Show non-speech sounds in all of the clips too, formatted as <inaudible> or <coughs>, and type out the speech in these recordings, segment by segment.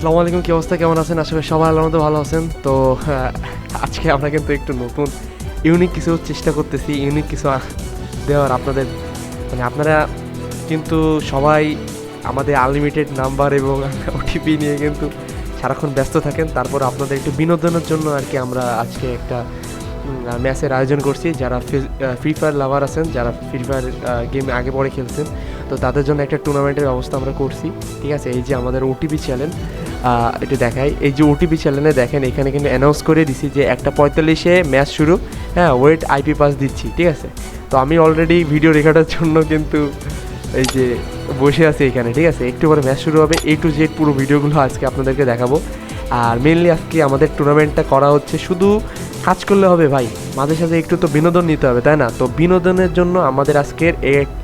আসসালামু আলাইকুম, কী অবস্থা? কেমন আছেন? আসলে সবাই আল্লাহর মতো ভালো আছেন। তো, <laughs> আজকে আমরা কিন্তু একটু নতুন ইউনিক কিছু চেষ্টা করতেছি ইউনিক কিছু দেওয়ার আপনাদের। মানে আপনারা কিন্তু সবাই আমাদের আনলিমিটেড নাম্বার এবং <laughs> ওটিপি নিয়ে কিন্তু সারাক্ষণ ব্যস্ত থাকেন। তারপর আপনাদের একটু বিনোদনের জন্য আর কি আমরা আজকে একটা ম্যাচের আয়োজন করছি। যারা ফ্রি ফায়ার লাভার আছেন, যারা ফ্রি ফায়ার গেম আগে পরে খেলছেন, তো তাদের জন্য একটা টুর্নামেন্টের ব্যবস্থা আমরা করছি। ঠিক আছে? এই যে আমাদের ওটিপি চ্যানেল এটা দেখাই। এই যে ওটিপি চ্যানেলে দেখেন, এখানে কিন্তু অ্যানাউন্স করে দিছি যে একটা পঁয়তাল্লিশে ম্যাচ শুরু। হ্যাঁ ওয়েট আইপি পাস দিচ্ছি, ঠিক আছে? তো আমি অলরেডি ভিডিও রেকর্ডের জন্য কিন্তু এই যে বসে আছি এখানে, ঠিক আছে? একটু পরে ম্যাচ শুরু হবে এ টু জেড পুরো ভিডিওগুলো আজকে আপনাদেরকে দেখাবো। আর মেনলি আজকে আমাদের টুর্নামেন্টটা করা হচ্ছে শুধু কাজ করলে হবে ভাই। মাঝে সাঝে একটু তো বিনোদন নিতে হবে, তাই না? তো বিনোদনের জন্য আমাদের আজকের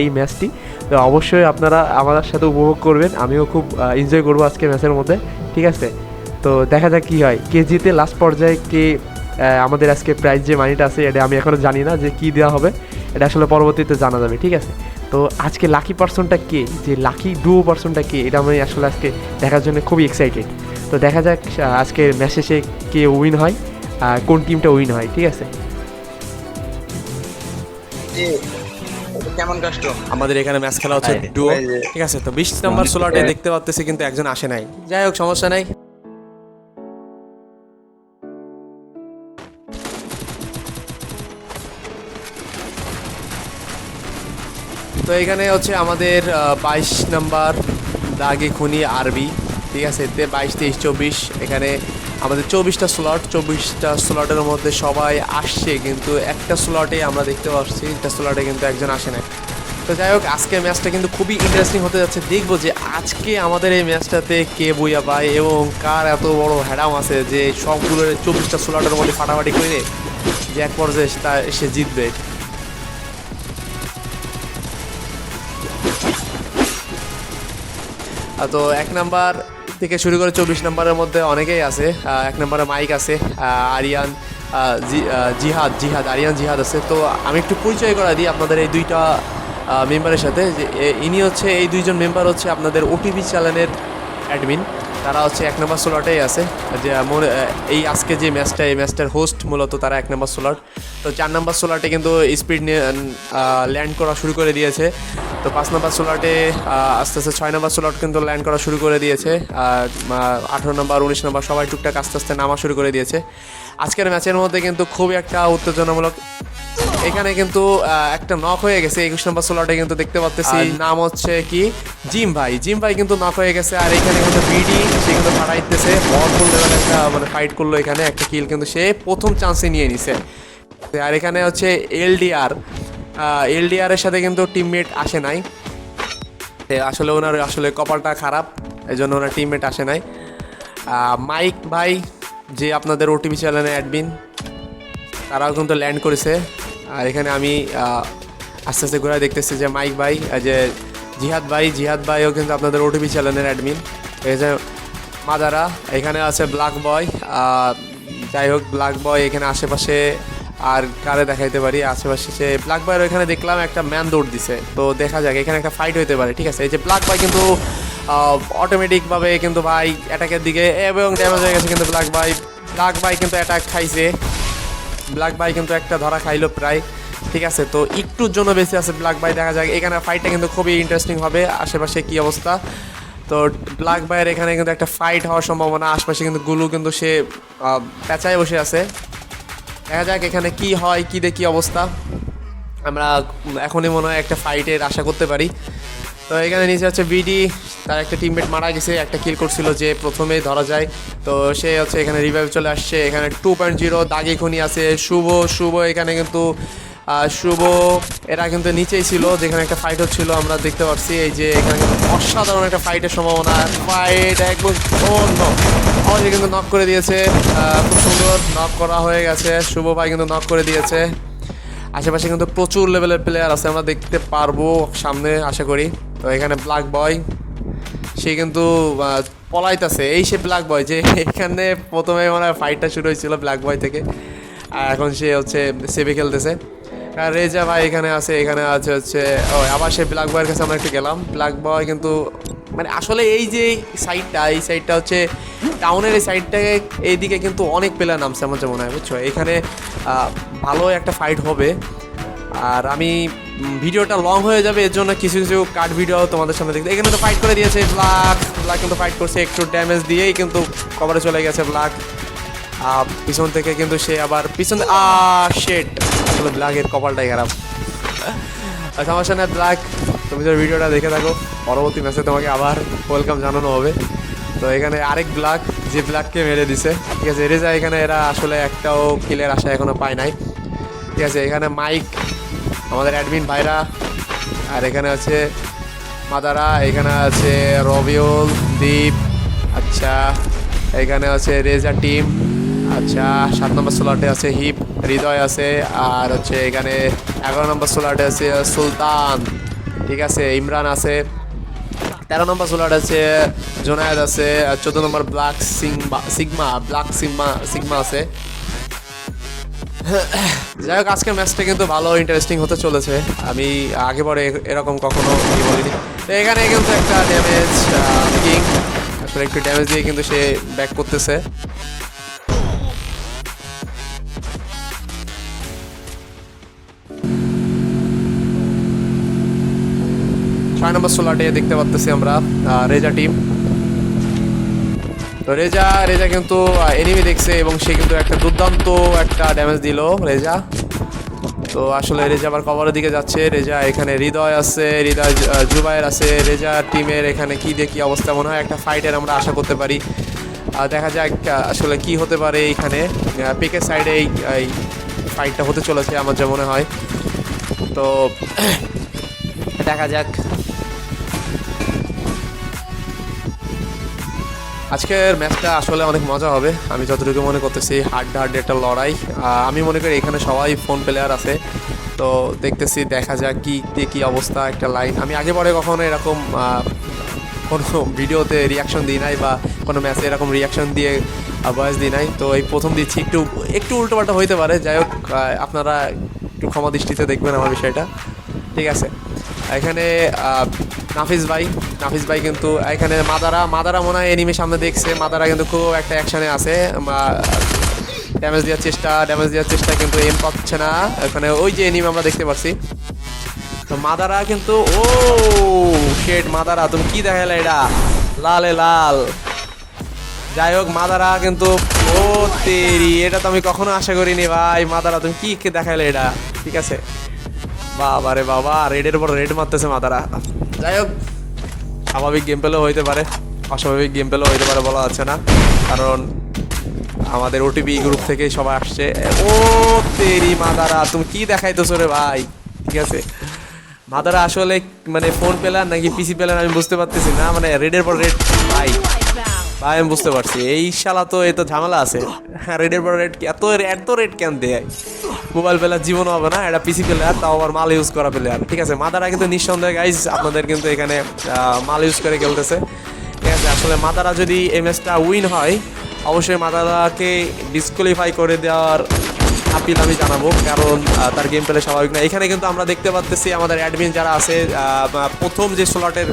এই ম্যাচটি তো অবশ্যই আপনারা আমাদের সাথে উপভোগ করবেন। আমিও খুব এনজয় করব আজকে ম্যাচের মধ্যে, ঠিক আছে? তো দেখা যাক কী হয়। কে জিতে লাস্ট পর্যায়ে কে আমাদের আজকে প্রাইজ যে মানিটা আছে, এটা আমি এখনও জানি না যে কী দেওয়া হবে। এটা আসলে পরবর্তীতে জানা যাবে, ঠিক আছে? তো আজকে লাকি পার্সনটা কে? যে লাকি ডুও পার্সনটা কে? এটা আমি আসলে আজকে দেখার জন্য খুবই এক্সাইটেড তো দেখা যাক আজকে ম্যাচ কে উইন হয় কোন টিমটা উইন হয়, ঠিক আছে? কেমন কষ্ট? আমাদের এখানে ম্যাচ খেলা হচ্ছে ডুও ঠিক আছে তো বিশ নাম্বার স্লটে দেখতে পাচ্তেছি কিন্তু একজন আসে নাই। যাই হোক সমস্যা নাই। তো এখানে হচ্ছে আমাদের বাইশ নাম্বার দাগে খুনি আরবি। ঠিক আছে বাইশ তেইশ চব্বিশ। এখানে আমাদের চব্বিশটা স্লট চব্বিশটা স্লটের মধ্যে সবাই আসছে, কিন্তু একটা স্লটে আমরা দেখতে পাচ্ছি, একটা স্লটে কিন্তু একজন আসে না তো যাই হোক, আজকের ম্যাচটা কিন্তু খুবই ইন্টারেস্টিং হতে যাচ্ছে। দেখব যে আজকে আমাদের এই ম্যাচটাতে কে বইয়া পায় এবং কার এত বড় হ্যাডাম আছে যে সবগুলো চব্বিশটা স্লটের মধ্যে ফাটাফাটি করে যে এক পর্যায়ে তা- সে জিতবে। তো এক নাম্বার থেকে শুরু করে চব্বিশ নম্বরের মধ্যে অনেকেই আছে। এক নম্বরে মাইক আছে আরিয়ান জিহাদ জিহাদ, আরিয়ান জিহাদ আছে। তো আমি একটু পরিচয় করা দিই আপনাদের এই দুইটা মেম্বারের সাথে। যে ইনি হচ্ছে, এই দুইজন মেম্বার হচ্ছে আপনাদের ওটিভি চ্যানেলের অ্যাডমিন তারা হচ্ছে এক নম্বর স্লটেই আছে। যে, মোর- এই আজকে যে ম্যাচটা, এই ম্যাচটার হোস্ট মূলত তারা এক নম্বর স্লট। তো চার নম্বর স্লটে কিন্তু স্পিড নিয়ে ল্যান্ড করা শুরু করে দিয়েছে। তো পাঁচ নম্বর স্লটে আস্তে আস্তে ছয় নম্বর স্লট কিন্তু ল্যান্ড করা শুরু করে দিয়েছে। আর আঠারো নম্বর, উনিশ নম্বর সবাই টুকটাক আস্তে আস্তে নামা শুরু করে দিয়েছে। আজকের ম্যাচের মধ্যে কিন্তু খুবই একটা উত্তেজনামূলক এখানে কিন্তু একটা নক হয়ে গেছে। একুশ নম্বর স্লটে কিন্তু দেখতে পাচ্তেছি। নাম হচ্ছে কি? জিম ভাই। জিম ভাই কিন্তু নক হয়ে গেছে। আর এখানে কিন্তু বিডি সে কিন্তু ফাটাইতেছে ভরপুর লেভেল একটা মানে ফাইট করল এখানে। একটা কিল কিন্তু সে প্রথম চান্সে নিয়ে নিছে। আর এখানে হচ্ছে এলডিআর এলডিআর এর সাথে কিন্তু টিমমেট আসে নাই। আসলে ওনার আসলে কপালটা খারাপ। এই জন্য ওনার টিমমেট আসে নাই। মাইক ভাই যে আপনাদের ওটিভি চ্যানেলের অ্যাডমিন তারাও কিন্তু ল্যান্ড করেছে। আর এখানে আমি আস্তে আস্তে ঘোরা দেখতেছি যে মাইক ভাই যে জিহাদ ভাই, জিহাদ ভাইও কিন্তু আপনাদের ওটিভি চ্যানেলের অ্যাডমিন এই যে মাদারা, এখানে আছে ব্ল্যাক বয় যাই হোক ব্ল্যাক বয় এখানে আশেপাশে আর কারে দেখাইতে পারি? আশেপাশে সে ব্ল্যাক বয়ের ওইখানে দেখলাম একটা ম্যান দৌড় দিছে। তো দেখা যাক, এখানে একটা ফাইট হইতে পারে, ঠিক আছে? এই যে ব্ল্যাক বয় কিন্তু অটোমেটিকভাবে কিন্তু ভাই অ্যাটাকের দিকে এবং ড্যামেজ হয়ে গেছে কিন্তু ব্ল্যাক বাই ব্ল্যাক বাই কিন্তু অ্যাটাক খাইছে। ব্ল্যাক বাই কিন্তু একটা ধরা খাইলো প্রায়, ঠিক আছে? তো একটুর জন্য বেশি আছে ব্ল্যাক বাই দেখা যায় এখানে ফাইটটা কিন্তু খুবই ইন্টারেস্টিং হবে, আশেপাশে কী অবস্থা? তো ব্ল্যাক বাইয়ের এখানে কিন্তু একটা ফাইট হওয়ার সম্ভাবনা, আশপাশে কিন্তু গুলু কিন্তু সে পেঁচায় বসে আছে। দেখা যাক এখানে কি হয়, কি দেখি অবস্থা। আমরা এখনই মনে হয় একটা ফাইটের আশা করতে পারি। তো এখানে নিচে হচ্ছে বিডি, তার একটা টিমমেট মারা গেছে, একটা কিল করছিল যে প্রথমেই ধরা যায়। তো সে হচ্ছে এখানে রিভাইভ চলে আসছে, এখানে টু পয়েন্ট জিরো দাগি খনি আছে। শুভ শুভ এখানে কিন্তু শুভ, এরা কিন্তু নিচেই ছিল, যেখানে একটা ফাইট হচ্ছিল, আমরা দেখতে পাচ্ছি। এই যে এখানে কিন্তু অসাধারণ একটা ফাইটের সম্ভাবনা। ফাইট একদম আমাদের কিন্তু নক করে দিয়েছে। খুব সুন্দর নক করা হয়ে গেছে। শুভ ভাই কিন্তু নক করে দিয়েছে। আশেপাশে কিন্তু প্রচুর লেভেলের প্লেয়ার আছে, আমরা দেখতে পারব সামনে, আশা করি। তো এখানে ব্ল্যাক বয় সে কিন্তু পলাইতেছে। এই সে ব্ল্যাক বয় যে এখানে প্রথমে মানে ফাইটটা শুরু হয়েছিল ব্ল্যাক বয় থেকে। আর এখন সে হচ্ছে সেভে খেলতেছে। আর রেজা ভাই এখানে আছে এখানে আছে হচ্ছে, ও, আবার সে ব্ল্যাক বয়ের কাছে আমরা একটু গেলাম। ব্ল্যাক বয় কিন্তু মানে আসলে এই যে সাইডটা এই সাইডটা হচ্ছে টাউনের এই সাইডটাকে এইদিকে কিন্তু অনেক প্লেয়ার নামছে আমার যেমন হয়, বুঝছ? এখানে ভালো একটা ফাইট হবে। আর আমি ভিডিওটা লং হয়ে যাবে এর জন্য কিছু কিছু কাট ভিডিও তোমাদের সামনে দেখতে। এখানে তো ফাইট করে দিয়েছে ব্ল্যাক ব্ল্যাক কিন্তু ফাইট করছে একটু ড্যামেজ দিয়েই কিন্তু কভারে চলে গেছে ব্ল্যাক আহ, পিছন থেকে কিন্তু সে আবার পিছন আ শেট আসলে ব্ল্যাকের কপালটাই খারাপ। সমস্যা নেই ব্ল্যাক তুমি যদি ভিডিওটা দেখে থাকো। পরবর্তী ম্যাচে তোমাকে আবার ওয়েলকাম জানানো হবে। তো এখানে আরেক ব্ল্যাক যে ব্ল্যাককে মেরে দিছে। ঠিক আছে এরে যায় এখানে এরা আসলে একটাও কিলের আশা এখনও পায় নাই। ঠিক আছে এখানে মাইক আমাদের অ্যাডমিন ভাইরা, আর এখানে আছে মাদারা, এখানে আছে রবিউল, দীপ আচ্ছা এখানে আছে রেজা টিম আচ্ছা সাত নম্বর স্লটে আছে হিপ, হৃদয় আছে, আর হচ্ছে এখানে এগারো নম্বর স্লটে আছে সুলতান, ঠিক আছে, ইমরান আছে। তেরো নম্বর স্লট আছে জোনায়েদ আছে, আর চোদ্দ number black sigma sigma, black sigma sigma আছে। যাই হোক, আজকের ম্যাচটা কিন্তু ভালো ইন্টারেস্টিং হতে চলেছে। আমি আগে পরে এরকম কখনো বলিনি। তো এখানে কিন্তু একটা ড্যামেজ কিং আসলে একটু ড্যামেজ দিয়ে কিন্তু সে ব্যাক করতেছে। ছয় নম্বর ষোলোটে দেখতে পাচ্তেছি আমরা রেজা টিম তো রেজা রেজা কিন্তু এনিমি দেখছে এবং সে কিন্তু একটা দুর্দান্ত একটা ড্যামেজ দিল রেজা। তো আসলে রেজা আবার কভারের দিকে যাচ্ছে। রেজা এখানে হৃদয় আছে হৃদয় জু- আহ, জুবায়ের আছে। রেজা টিমের এখানে কি দিয়ে কি অবস্থা মনে হয়? একটা ফাইটের আমরা আশা করতে পারি। দেখা যাক আসলে কি হতে পারে এইখানে পিকের সাইডে এই ফাইটটা হতে চলেছে আমার যা মনে হয়। তো দেখা যাক। আজকের ম্যাচটা আসলে অনেক মজা হবে। আমি যতটুকু মনে করতেছি হার্ড হার্ড একটা লড়াই। আমি মনে করি এখানে সবাই ফোন প্লেয়ার আছে। তো দেখতেছি, দেখা যাক কি, কে কি অবস্থা, একটা লাইন আমি আগে পরে কখনো এরকম কোনো ভিডিওতে রিয়াকশন দিই নাই বা কোনো ম্যাচে এরকম রিয়াকশন দিয়ে ভয়েস দিই নাই। তো এই প্রথম দিচ্ছি, একটু একটু উল্টোপাল্টা হইতে পারে। যাই হোক আপনারা একটু ক্ষমা দৃষ্টিতে দেখবেন আমার বিষয়টা। ঠিক আছে। এখানে নাফিস ভাই নাফিস ভাই কিন্তু এখানে মাদারা মাদারা মনে হয় এনিমে সামনে দেখছে, মাদারা কিন্তু খুব একটা অ্যাকশনে আছে ড্যামেজ দেওয়ার চেষ্টা ড্যামেজ দেওয়ার চেষ্টা কিন্তু এম পাচ্ছে না, এখানে ওই যে এনিমে আমরা দেখতে পাচ্ছি। তো মাদারা কিন্তু, ও শেড মাদারা, তুমি কি দেখালে এটা? লালে লাল। যাই হোক, মাদারা কিন্তু ও তেরি এটা তো আমি কখনো আশা করিনি ভাই। মাদারা, তুমি কি কি দেখালে এটা? ঠিক আছে। বাবা রে বাবা রেডের পর রেড মারতেছে মাদারা। যাই হোক, স্বাভাবিক গেম পেলেও হইতে পারে। অস্বাভাবিক গেম পেলেও হইতে পারে বলা যাচ্ছে না। কারণ আমাদের ওটিপি গ্রুপ থেকে সবাই আসছে। ও তেরি মাদারা, তুমি কি দেখাইতেছো রে ভাই? ঠিক আছে। মাদারা আসলে মানে ফোন পেলার নাকি পিসি পেলার আমি বুঝতে পারতেছি না। মানে রেডের পর রেড ভাই। ভাই, আমি বুঝতে পারছি। এই শালা তো এ তো ঝামেলা আছে। রেডের পর রেড এত এত রেড কেন দেয়? মোবাইল প্লেয়ার জীবন হবে না, এটা পিসি প্লেয়ার তাও আবার মাল ইউজ করা প্লেয়ার ঠিক আছে, মাদারা কিন্তু নিঃসন্দেহে গাইজ আপনাদের কিন্তু এখানে মাল ইউজ করে খেলতেছে। ঠিক আছে, আসলে মাদারা যদি এই ম্যাচটা উইন হয়, অবশ্যই মাদারাকে ডিসকোয়ালিফাই করে দেওয়ার আপিল আমি জানাব, কারণ তার গেম প্লে স্বাভাবিক না। এখানে কিন্তু আমরা দেখতে পাচ্তেছি আমাদের অ্যাডমিন যারা আছে প্রথম যে স্লটের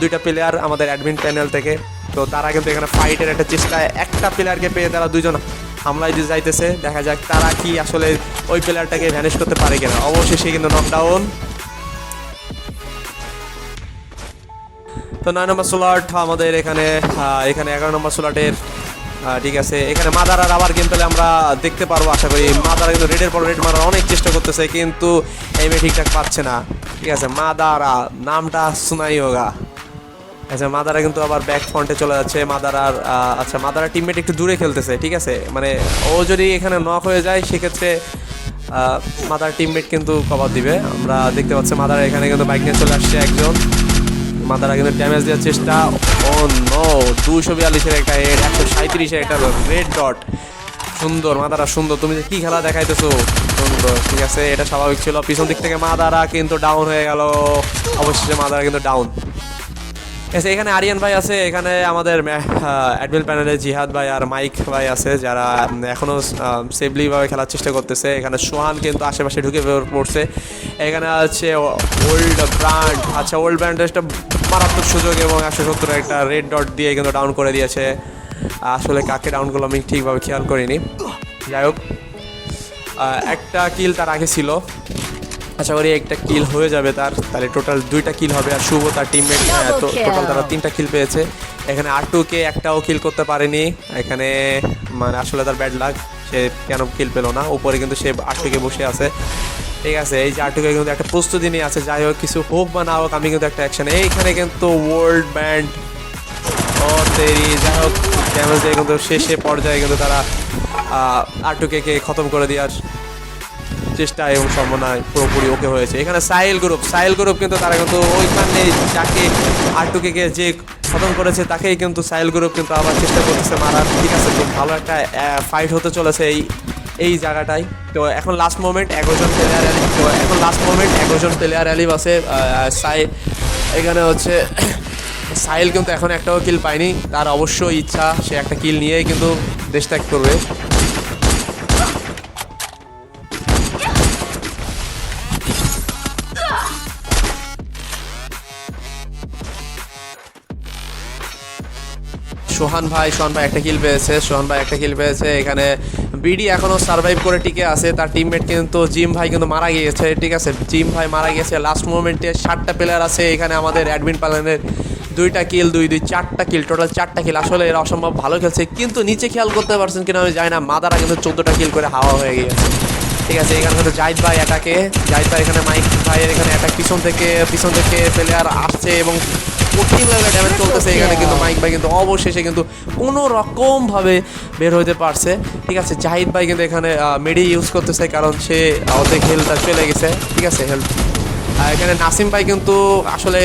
দুইটা প্লেয়ার আমাদের অ্যাডমিন প্যানেল থেকে। তো তারা কিন্তু এখানে ফাইটের একটা চেষ্টায় একটা প্লেয়ারকে পেয়ে তারা দুজন হামলায় দিয়ে যাইতেছে। দেখা যাক তারা কি আসলে ওই প্লেয়ারটাকে ভ্যানিশ করতে পারে কিনা। অবশ্যই সে কিন্তু নকডাউন তো নয় নম্বর স্লট আমাদের এখানে এখানে এগারো নম্বর স্লটের ঠিক আছে। এখানে মাদারার আবার গেম আমরা দেখতে পারব, আশা করি। মাদারা কিন্তু রেডের পর রেড মারার অনেক চেষ্টা করতেছে, কিন্তু এমে ঠিকঠাক পাচ্ছে না। ঠিক আছে মাদারা নামটা শোনাই হোগা আচ্ছা মাদারা কিন্তু আবার ব্যাক ফ্রন্টে চলে যাচ্ছে। মাদারার আচ্ছা মাদারা টিমমেট একটু দূরে খেলতেছে, ঠিক আছে? মানে ও যদি এখানে নক হয়ে যায়, সেক্ষেত্রে মাদার টিমমেট কিন্তু কভার দিবে। আমরা দেখতে পাচ্ছি মাদারা এখানে কিন্তু বাইক নিয়ে চলে আসছে একজন। মাদারা কিন্তু ড্যামেজ দেওয়ার চেষ্টা। ও নো দুশো বিয়াল্লিশের একটা হেড একশো সাঁত্রিশের একটা রেড ডট সুন্দর, মাদারা সুন্দর। তুমি কি খেলা দেখাইতেছো? সুন্দর, ঠিক আছে? এটা স্বাভাবিক ছিল। পিছন দিক থেকে মাদারা কিন্তু ডাউন হয়ে গেল। অবশেষে মাদারা কিন্তু ডাউন এসে এখানে আরিয়ান ভাই আছে এখানে আমাদের অ্যাডমিল প্যানেলে জিহাদ ভাই আর মাইক ভাই আছে যারা উম, এখনও সেফলি খেলার চেষ্টা করতেছে। এখানে সোহান কিন্তু আশেপাশে ঢুকে পড়ছে। এখানে আছে ওল্ড ব্র্যান্ড আচ্ছা ওল্ড ব্র্যান্ডের একটা মারাত্মক সুযোগ এবং একশো সত্তর একটা রেড ডট দিয়ে কিন্তু ডাউন করে দিয়েছে। আসলে কাকে ডাউন করল আমি ঠিকভাবে খেয়াল করিনি। যাই হোক একটা কিল তার আগে ছিল। আশা করি একটা কিল হয়ে যাবে তার। তাহলে টোটাল দুইটা কিল হবে আর শুভ তার টিমমেট Double kill. টোটাল তারা তিনটা কিল পেয়েছে। এখানে আর কে একটাও কিল করতে পারেনি। এখানে মানে আসলে তার ব্যাড লাগ সে কেন কিল পেল না? উপরে কিন্তু সে আটুকে বসে আছে। ঠিক আছে এই যে আটুকে কিন্তু একটা প্রস্তুতি নিয়ে আছে। যাই হোক কিছু হোক বা না হোক আমি কিন্তু একটা অ্যাকশন এইখানে কিন্তু ওয়ার্ল্ড ব্যান্ড ও তেরি যাই হোক ড্যামেজ দিয়ে কিন্তু শেষে পর্যায়ে কিন্তু তারা আটুকে কে খতম করে দেওয়ার চেষ্টা এবং সম্ভাবনা পুরোপুরি ওকে হয়েছে। এখানে সাইল গ্রুপ সাইল গ্রুপ কিন্তু তারা কিন্তু ওইখানে যাকে আটুকে যে খতম করেছে, তাকেই কিন্তু সাইল গ্রুপ কিন্তু আবার চেষ্টা করতেছে মারার। ঠিক আছে খুব ভালো একটা ফাইট হতে চলেছে এই এই জায়গাটায়। তো এখন লাস্ট মোমেন্ট এগারোজন প্লেয়ার অ্যালি তো এখন লাস্ট মোমেন্ট এগারোজন প্লেয়ার অ্যালিভ আছে সাই, এখানে হচ্ছে <coughs> সাইল কিন্তু এখন একটাও কিল পায়নি। তার অবশ্যই ইচ্ছা, সে একটা কিল নিয়েই কিন্তু দেশ ত্যাগ করবে। সোহান ভাই সোহান ভাই একটা কিল পেয়েছে, সোহান ভাই একটা কিল পেয়েছে। এখানে বিডি এখনও সার্ভাইভ করে টিকে আছে। তার টিমমেট কিন্তু জিম ভাই কিন্তু মারা গিয়েছে, ঠিক আছে? জিম ভাই মারা গিয়েছে। লাস্ট মোমেন্টে সাতটা প্লেয়ার আছে। এখানে আমাদের অ্যাডমিন প্যানেলের দুইটা কিল দুই দুই, চারটা কিল টোটাল চারটা কিল আসলে এরা অসম্ভব ভালো খেলছে, কিন্তু নিচে খেয়াল করতে পারছেন কিনা আমি জানি না। মাদারা কিন্তু চোদ্দোটা কিল করে হাওয়া হয়ে গিয়েছে। ঠিক আছে, এখানে কিন্তু জাহিদ ভাই অ্যাটাকে জাহিদ ভাই এখানে মাইক ভাইয়ের এখানে অ্যাটাক পিছন থেকে পিছন থেকে প্লেয়ার আসছে এবং কঠিন লেভেলে ড্যামেজ চলতেছে এখানে কিন্তু মাইক ভাই কিন্তু অবশেষে কিন্তু কোনো রকমভাবে বের হইতে পারছে। ঠিক আছে জাহিদ ভাই কিন্তু এখানে মেডি ইউজ করতেছে কারণ সে অর্ধেক হেলথটা চলে গেছে। ঠিক আছে হেলথ এখানে নাসিম ভাই কিন্তু আসলে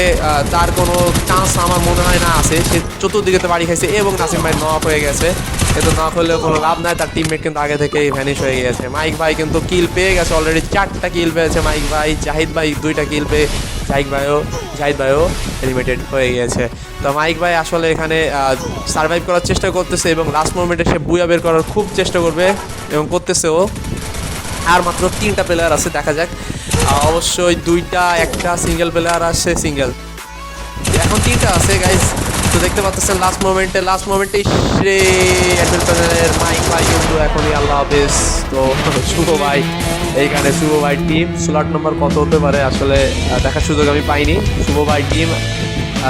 তার কোনো চান্স আমার মনে হয় না আছে। সে চতুর্দিকে তো বাড়ি খাইছে এবং নাসিম ভাই নক হয়ে গেছে। কিন্তু না হলেও কোনো লাভ নাই, তার টিমমেট কিন্তু আগে থেকেই ভ্যানিশ হয়ে গেছে মাইক ভাই কিন্তু কিল পেয়ে গেছে অলরেডি চারটা কিল পেয়েছে মাইক ভাই, জাহিদ ভাই দুইটা কিল পেয়ে, জাহিদ ভাইও জাহিদ ভাইও এলিমিটেড হয়ে গিয়েছে। তো মাইক ভাই আসলে এখানে সার্ভাইভ করার চেষ্টা করতেছে এবং লাস্ট মোমেন্টে সে বুয়া বের করার খুব চেষ্টা করবে এবং করতেছেও আর মাত্র তিনটা প্লেয়ার আছে, দেখা যাক। অবশ্যই দুইটা, একটা সিঙ্গেল প্লেয়ার আসছে সিঙ্গেল এখন তিনটা আছে গাইজ দেখতে পাচ্ছেন লাস্ট মোমেন্টে লাস্ট মোমেন্টে রে প্যানেলের মাইক ভাই কিন্তু এখনই আল্লাহ হাফেজ। তো, শুভ ভাই, এইখানে শুভ ভাই টিম স্লট নম্বর কত হতে পারে আসলে দেখার সুযোগ আমি পাইনি। শুভ ভাই টিম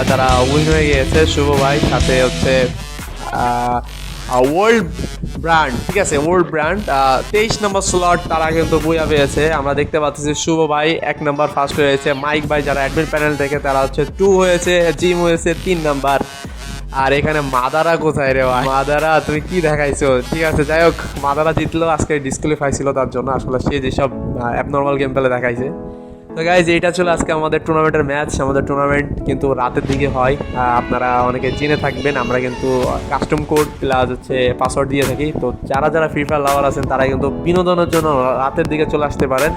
তারা উইন হয়ে গিয়েছে, শুভ ভাই, সাথে হচ্ছে ওয়ার্ল্ড ব্র্যান্ড ঠিক আছে ওয়ার্ল্ড ব্র্যান্ড তেইশ নম্বর স্লট তারা কিন্তু বইয়া পেয়েছে। আমরা দেখতে পাচ্ছি শুভ ভাই, এক নম্বর ফার্স্ট হয়েছে। মাইক ভাই যারা অ্যাডমিন প্যানেল থেকে তারা হচ্ছে টু হয়েছে জিম হয়েছে, তিন নাম্বার আর এখানে মাদারা কোথায় রে ভাই? মাদারা, তুমি কি দেখাইছো? ঠিক আছে, যাই হোক, মাদারা জিতলো, আজকে ডিসক্লিফাই ছিল তার জন্য। আসলে সে যেসব অ্যাবনর্মাল গেম পেলে দেখাইছে। তো গাইজ এইটা ছিল আজকে আমাদের টুর্নামেন্টের ম্যাচ আমাদের টুর্নামেন্ট কিন্তু রাতের দিকে হয়। আপনারা অনেকে জেনে থাকবেন, আমরা কিন্তু কাস্টম কোড প্লাস হচ্ছে পাসওয়ার্ড দিয়ে থাকি। তো যারা যারা ফ্রি ফায়ার লাভার আছেন, তারা কিন্তু বিনোদনের জন্য রাতের দিকে চলে আসতে পারেন।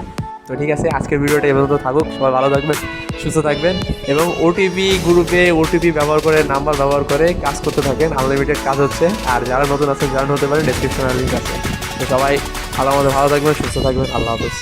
তো ঠিক আছে, আজকের ভিডিওটা এভাবে তো থাকুক। সবাই ভালো থাকবেন, সুস্থ থাকবেন এবং ওটিপি গ্রুপে ওটিপি ব্যবহার করে নাম্বার ব্যবহার করে কাজ করতে থাকেন। আনলিমিটেড কাজ হচ্ছে। আর যারা নতুন আছেন জয়েন হতে পারেন ডেসক্রিপশনের লিঙ্ক আছে। তো সবাই ভালো মতো ভালো থাকবেন, সুস্থ থাকবেন। আল্লাহ হাফেজ।